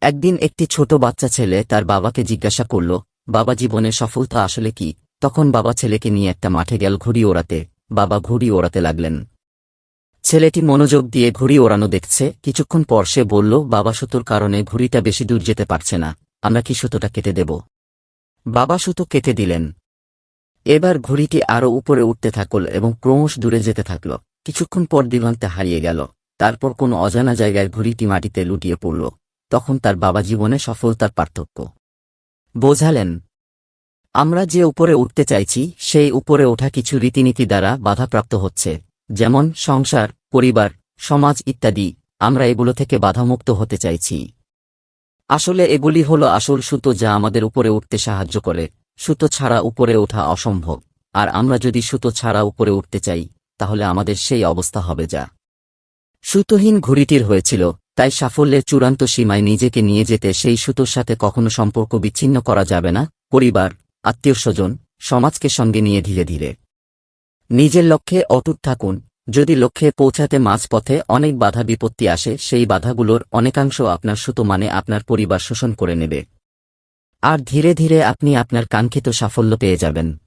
একদিন একটি ছোট বাচ্চা ছেলে তার বাবাকে জিজ্ঞাসা করল, বাবা জীবনে সফলতা আসলে কি? তখন বাবা ছেলেকে নিয়ে একটা মাঠে গেল ঘুড়ি ওড়াতে। বাবা ঘুড়ি ওড়াতে লাগলেন। ছেলেটি মনোযোগ দিয়ে ঘুড়ি ওড়ানো দেখছে। কিছুক্ষণ পর সে বলল, বাবা সুতোর কারণে ঘুড়িটা বেশি দূর যেতে পারছে না। আমরা কি সুতোটা কেটে দেব? বাবা সুতো কেটে দিলেন। এবার ঘুড়িটি আরও উপরে উঠতে থাকল এবং ক্রমশ দূরে যেতে থাকল। কিছুক্ষণ পর দিগন্তে হারিয়ে গেল। তারপর কোনো অজানা জায়গায় ঘুড়িটি মাটিতে লুটিয়ে পড়ল। তখন তার বাবা জীবনে সফলতার পার্থক্য। বোঝালেন, আমরা যে উপরে উঠতে চাইছি, সেই উপরে ওঠা কিছু রীতিনীতি দ্বারা বাধাপ্রাপ্ত হচ্ছে, যেমন সংসার, পরিবার, সমাজ ইত্যাদি, আমরা এগুলো থেকে বাধামুক্ত হতে চাইছি। আসলে এগুলি হলো আসল সুতো যা আমাদের উপরে উঠতে সাহায্য করে। সুতো ছাড়া উপরে ওঠা অসম্ভব, আর আমরা যদি সুতো ছাড়া উপরে উঠতে চাই, তাহলে আমাদের সেই অবস্থা হবে যা। সুতোহীন ঘুড়িটির হয়েছিল তাই সাফল্যের চূড়ান্ত সীমায় নিজেকে নিয়ে যেতে সেই সুতোর সাথে কখনো সম্পর্ক বিচ্ছিন্ন করা যাবে না। পরিবার, আত্মীয় স্বজন, সমাজকে সঙ্গে নিয়ে ধীরে ধীরে। নিজের লক্ষ্যে অটুট থাকুন। যদি লক্ষ্যে পৌঁছাতে মাঝপথে অনেক বাধা বিপত্তি আসে, সেই বাধাগুলোর অনেকাংশ আপনার সুতো মানে আপনার পরিবার শোষণ করে নেবে। আর ধীরে ধীরে আপনি আপনার কাঙ্ক্ষিত সাফল্য পেয়ে যাবেন।